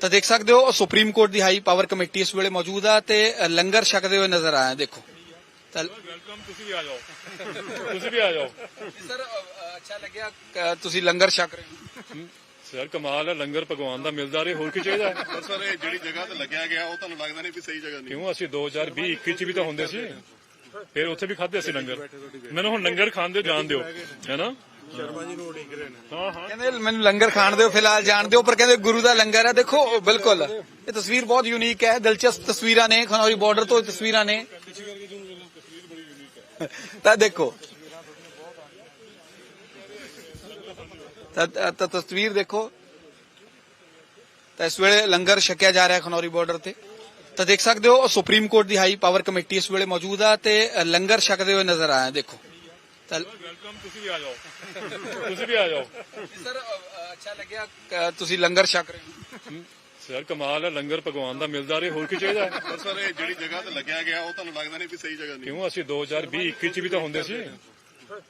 ਤਾਂ ਦੇਖ ਸਕਦੇ ਹੋ ਸੁਪਰੀਮ ਕੋਰਟ ਦੀ ਹਾਈ ਪਾਵਰ ਕਮੇਟੀ ਇਸ ਵੇਲੇ ਮੌਜੂਦ ਆ ਤੇ ਲੰਗਰ ਛਕਦੇ ਹੋਏ ਨਜ਼ਰ ਆਇਆ ਦੇਖੋ। ਤਾਂ ਵੈਲਕਮ ਤੁਸੀਂ ਵੀ ਆ ਜਾਓ। ਤੁਸੀਂ ਵੀ ਆ ਜਾਓ। ਸਰ ਅੱਛਾ ਲੱਗਿਆ ਤੁਸੀਂ ਲੰਗਰ ਛਕ ਰਹੇ ਹੋ। ਸਰ ਕਮਾਲ ਹੈ ਲੰਗਰ ਭਗਵਾਨ ਦਾ ਮਿਲਦਾ ਰਹੇ ਹੋਰ ਕੀ ਚਾਹੀਦਾ ਹੈ? ਸਰ ਇਹ ਜਿਹੜੀ ਜਗ੍ਹਾ ਤੇ ਲੱਗਿਆ ਗਿਆ ਉਹ ਤੁਹਾਨੂੰ ਲੱਗਦਾ ਨਹੀਂ ਵੀ ਸਹੀ ਜਗ੍ਹਾ ਨਹੀਂ। ਕਿਉਂ? ਅਸੀਂ 2020 21 ਚ ਵੀ ਤਾਂ ਹੁੰਦੇ ਸੀ। ਫਿਰ ਉੱਥੇ ਵੀ ਖਾਦੇ ਸੀ ਲੰਗਰ। ਮੈਨੂੰ ਹੁਣ ਲੰਗਰ ਖਾਣ ਦਿਓ ਜਾਣ ਦਿਓ। ਹੈਨਾ ਸ਼ਰਮਾ ਜੀ ਨੇ ਹਾਂ ਹਾਂ। ਕਹਿੰਦੇ ਮੈਨੂੰ ਲੰਗਰ ਖਾਣ ਦਿਓ ਫਿਲਹਾਲ ਜਾਣ ਦਿਓ ਪਰ ਕਹਿੰਦੇ ਗੁਰੂ ਦਾ ਲੰਗਰ ਹੈ ਦੇਖੋ ਬਿਲਕੁਲ। ਇਹ ਤਸਵੀਰ ਬਹੁਤ ਯੂਨੀਕ ਹੈ ਦਿਲਚਸਪ ਤਸਵੀਰਾਂ ਨੇ ਖਨੌਰੀ ਬਾਰਡਰ ਤੋਂ ਇਹ ਤਸਵੀਰਾਂ ਨੇ। ਤਾਂ ਦੇਖੋ। ਤਾਂ ਤਾਂ ਤਸਵੀਰ ਦੇਖੋ। ਤਾਂ ਇਸ ਵੇਲੇ ਲੰਗਰ ਛਕਿਆ ਜਾ ਰਿਹਾ ਖਨੌਰੀ ਬਾਰਡਰ ਤੇ। ਤਾਂ ਦੇਖ ਸਕਦੇ ਹੋ ਸੁਪਰੀਮ ਕੋਰਟ ਦੀ ਹਾਈ ਪਾਵਰ ਕਮੇਟੀ ਇਸ ਵੇਲੇ ਮੌਜੂਦ ਆ ਤੇ ਲੰਗਰ ਛਕਦੇ ਹੋਏ ਨਜ਼ਰ ਆਇਆ ਦੇਖੋ। ਵੈਲਕਮ ਤੁਸੀਂ ਵੀ ਆ ਜਾਓ। ਤੁਸੀਂ ਵੀ ਆ ਜਾਓ। ਸਰ ਅੱਛਾ ਲੱਗਿਆ ਤੁਸੀਂ ਲੰਗਰ ਛਕ ਰਹੇ ਹੋ। ਸਰ ਕਮਾਲ ਹੈ ਲੰਗਰ ਭਗਵਾਨ ਦਾ ਮਿਲਦਾ ਰਹੇ ਹੋਰ ਕੀ ਚਾਹੀਦਾ? ਪਰ ਸਰ ਇਹ ਜਿਹੜੀ ਜਗ੍ਹਾ ਤੇ ਲੱਗਿਆ ਗਿਆ ਉਹ ਤੁਹਾਨੂੰ ਲੱਗਦਾ ਨਹੀਂ ਵੀ ਸਹੀ ਜਗ੍ਹਾ ਨਹੀਂ। ਕਿਉਂ? ਅਸੀਂ 2020 21 ਚ ਵੀ ਤਾਂ ਹੁੰਦੇ ਸੀ।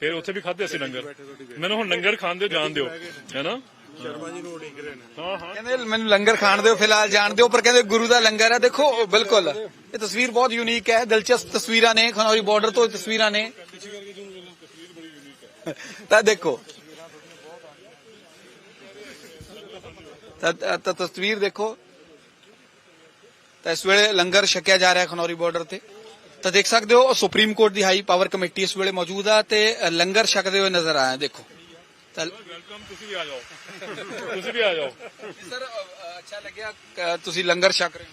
ਫਿਰ ਉੱਥੇ ਵੀ ਖਾਦੇ ਸੀ ਲੰਗਰ। ਮੈਨੂੰ ਹੁਣ ਲੰਗਰ ਖਾਣ ਦਿਓ ਜਾਣ ਦਿਓ। ਹੈਨਾ ਸ਼ਰਮਾ ਜੀ ਨੂੰ ਉਡੀਕ ਰਹੇ ਨੇ। ਹਾਂ ਹਾਂ। ਕਹਿੰਦੇ ਮੈਨੂੰ ਲੰਗਰ ਖਾਣ ਦਿਓ ਫਿਲਹਾਲ ਜਾਣ ਦਿਓ ਪਰ ਕਹਿੰਦੇ ਗੁਰੂ ਦਾ ਲੰਗਰ ਹੈ। ਦੇਖੋ ਬਿਲਕੁਲ ਇਹ ਤਸਵੀਰ ਬਹੁਤ ਯੂਨੀਕ ਹੈ ਦਿਲਚਸਪ ਤਸਵੀਰਾਂ ਨੇ ਖਨੌਰੀ ਬਾਰਡਰ ਤੋਂ ਤਸਵੀਰਾਂ ਨੇ। ਤਾਂ ਦੇਖੋ ਤਾਂ ਤਾਂ ਤਸਵੀਰ ਦੇਖੋ ਤਾਂ ਇਸ ਵੇਲੇ ਲੰਗਰ ਛਕਿਆ ਜਾ ਰਿਹਾ ਖਨੌਰੀ ਬਾਰਡਰ ਤੇ ਤਾਂ ਦੇਖ ਸਕਦੇ ਹੋ ਸੁਪਰੀਮ ਕੋਰਟ ਦੀ ਹਾਈ ਪਾਵਰ ਕਮੇਟੀ ਇਸ ਵੇਲੇ ਮੌਜੂਦ ਆ ਤੇ ਲੰਗਰ ਛਕਦੇ ਹੋਏ ਨਜ਼ਰ ਆਇਆ ਦੇਖੋ ਤਾਂ ਵੈਲਕਮ ਤੁਸੀਂ ਵੀ ਆ ਜਾਓ ਤੁਸੀਂ ਵੀ ਆ ਜਾਓ ਸਰ ਅੱਛਾ ਲੱਗਿਆ ਤੁਸੀਂ ਲੰਗਰ ਛਕ ਰਹੇ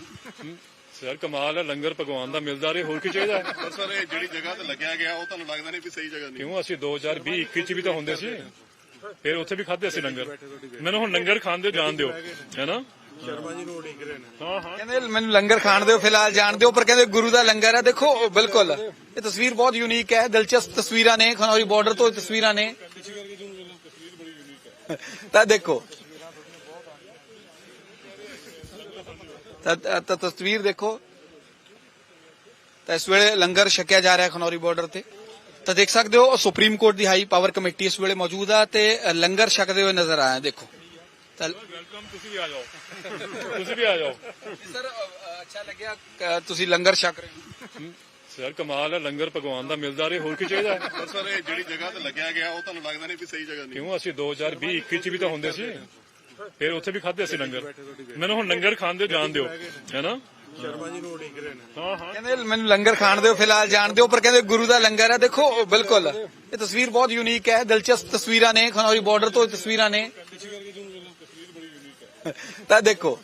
ਹੋ ਸਰ ਕਮਾਲ ਹੈ ਲੰਗਰ ਭਗਵਾਨ ਦਾ ਮਿਲਦਾ ਰਹੇ ਹੋਰ ਕੀ ਚਾਹੀਦਾ ਹੈ? ਸਰ ਇਹ ਜਿਹੜੀ ਜਗ੍ਹਾ ਤੇ ਲੱਗਿਆ ਗਿਆ ਉਹ ਤੁਹਾਨੂੰ ਲੱਗਦਾ ਨਹੀਂ ਵੀ ਸਹੀ ਜਗ੍ਹਾ ਨਹੀਂ? ਕਿਉਂ? ਅਸੀਂ 2020 21 ਚ ਵੀ ਤਾਂ ਹੁੰਦੇ ਸੀ। ਫਿਰ ਉੱਥੇ ਵੀ ਖਾਦੇ ਸੀ ਲੰਗਰ। ਮੈਨੂੰ ਹੁਣ ਲੰਗਰ ਖਾਣ ਦਿਓ ਜਾਣ ਦਿਓ ਹੈਨਾ ਸ਼ਰਮਾ ਜੀ ਨੂੰ ਉਡੀਕ ਰਹੇ ਨੇ। ਹਾਂ ਹਾਂ। ਕਹਿੰਦੇ ਮੈਨੂੰ ਲੰਗਰ ਖਾਣ ਦਿਓ ਫਿਲਹਾਲ ਜਾਣ ਦਿਓ ਪਰ ਕਹਿੰਦੇ ਗੁਰੂ ਦਾ ਲੰਗਰ ਹੈ ਦੇਖੋ ਬਿਲਕੁਲ। ਇਹ ਤਸਵੀਰ ਬਹੁਤ ਯੂਨੀਕ ਹੈ ਦਿਲਚਸਪ ਤਸਵੀਰਾਂ ਨੇ ਖਨੌਰੀ ਬਾਰਡਰ ਤੋਂ ਇਹ ਤਸਵੀਰਾਂ ਨੇ। ਤਾਂ ਦੇਖੋ ਤਾਂ ਤਾਂ ਤਸਵੀਰ ਦੇਖੋ। ਤਾਂ ਇਸ ਵੇਲੇ ਲੰਗਰ ਛਕਿਆ ਜਾ ਰਿਹਾ ਖਨੌਰੀ ਬਾਰਡਰ ਤੇ। ਤਾਂ ਦੇਖ ਸਕਦੇ ਹੋ ਸੁਪਰੀਮ ਕੋਰਟ ਦੀ ਹਾਈ ਪਾਵਰ ਕਮੇਟੀ ਇਸ ਵੇਲੇ ਮੌਜੂਦ ਆ ਤੇ ਲੰਗਰ ਛਕਦੇ ਹੋਏ ਨਜ਼ਰ ਆਇਆ ਦੇਖੋ। ਵੈਲਕਮ ਤੁਸੀਂ ਵੀ ਆ ਜਾਓ। ਤੁਸੀਂ ਵੀ ਆ ਜਾਓ। ਸਰ ਅੱਛਾ ਲੱਗਿਆ ਤੁਸੀਂ ਲੰਗਰ ਛਕ ਰਹੇ ਹੋ। ਸਰ ਕਮਾਲ ਹੈ ਲੰਗਰ ਭਗਵਾਨ ਦਾ ਮਿਲਦਾ ਰਹੇ ਹੋਰ ਕੀ ਚਾਹੀਦਾ? ਸਰ ਇਹ ਜਿਹੜੀ ਜਗ੍ਹਾ ਤੇ ਲੱਗਿਆ ਗਿਆ ਉਹ ਤੁਹਾਨੂੰ ਲੱਗਦਾ ਨਹੀਂ ਵੀ ਸਹੀ ਜਗ੍ਹਾ ਨਹੀਂ। ਕਿਉਂ? ਅਸੀਂ 2020 21 ਚ ਵੀ ਤਾਂ ਹੁੰਦੇ ਸੀ। ਫਿਰ ਉੱਥੇ ਵੀ ਖਾਦੇ ਸੀ ਲੰਗਰ। ਮੈਨੂੰ ਹੁਣ ਲੰਗਰ ਖਾਣ ਦਿਓ ਜਾਣ ਦਿਓ ਹੈਨਾ? ਸ਼ਰਮਾ ਜੀ ਨੂੰ ਉਡੀਕ ਰਹੇ ਨੇ। ਹਾਂ ਹਾਂ। ਕਹਿੰਦੇ ਮੈਨੂੰ ਲੰਗਰ ਖਾਣ ਦਿਓ ਫਿਲਹਾਲ ਜਾਣ ਦਿਓ ਪਰ ਕਹਿੰਦੇ ਗੁਰੂ ਦਾ ਲੰਗਰ ਹੈ ਦੇਖੋ ਬਿਲਕੁਲ। ਇਹ ਤਸਵੀਰ ਬਹੁਤ ਯੂਨੀਕ ਹੈ ਦਿਲਚਸਪ ਤਸਵੀਰਾਂ ਨੇ ਖਨੌਰੀ ਬਾਰਡਰ ਤੋਂ ਤਸਵੀਰਾਂ ਨੇ। ਤਾਂ ਦੇਖੋ।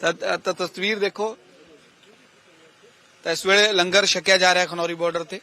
ਤਾਂ ਤਾਂ ਤਸਵੀਰ ਦੇਖੋ। ਤਾਂ ਇਸ ਵੇਲੇ ਲੰਗਰ ਛਕਿਆ ਜਾ ਰਿਹਾ ਖਨੌਰੀ ਬਾਰਡਰ ਤੇ।